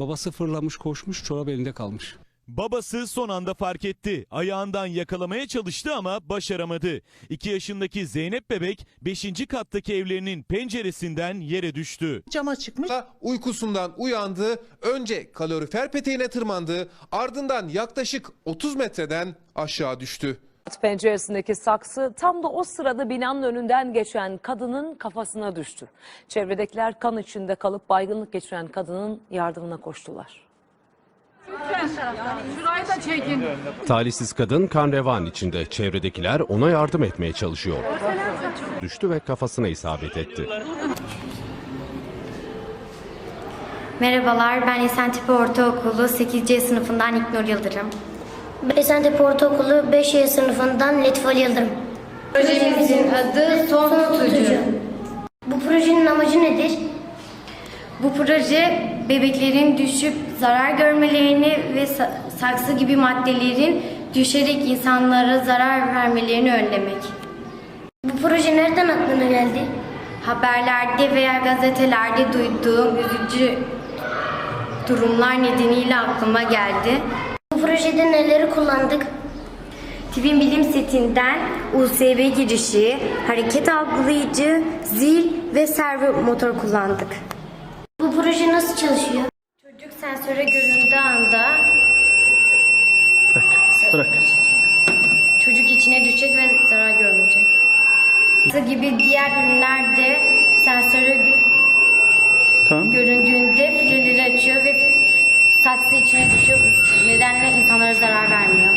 Babası fırlamış koşmuş çorap elinde kalmış. Babası son anda fark etti. Ayağından yakalamaya çalıştı ama başaramadı. 2 yaşındaki Zeynep bebek 5. kattaki evlerinin penceresinden yere düştü. Cama çıkmış. Da uykusundan uyandı, önce kalorifer peteğine tırmandı, ardından yaklaşık 30 metreden aşağı düştü. Penceresindeki saksı tam da o sırada binanın önünden geçen kadının kafasına düştü. Çevredekiler kan içinde kalıp baygınlık geçiren kadının yardımına koştular. Şurayı da çekin. Talihsiz kadın kan revan içinde. Çevredekiler ona yardım etmeye çalışıyor. Düştü ve kafasına isabet etti. Merhabalar, ben Esentepe Ortaokulu 8C sınıfından İknur Yıldırım. Esentepe Ortaokulu 5Y sınıfından Letfal Yıldırım. Projemizin adı Son Tutucu. Bu projenin amacı nedir? Bu proje bebeklerin düşüp zarar görmelerini ve sa- saksı gibi maddelerin düşerek insanlara zarar vermelerini önlemek. Bu proje nereden aklına geldi? Haberlerde veya gazetelerde duyduğum üzücü durumlar nedeniyle aklıma geldi. Bu projede neleri kullandık? Twin bilim setinden USB girişi, hareket algılayıcı, zil ve servo motor kullandık. Bu proje nasıl çalışıyor? Çocuk sensöre göründüğü anda çocuk içine düşecek ve zarar görmeyecek. gibi diğer ürünler de sensöre 再来二百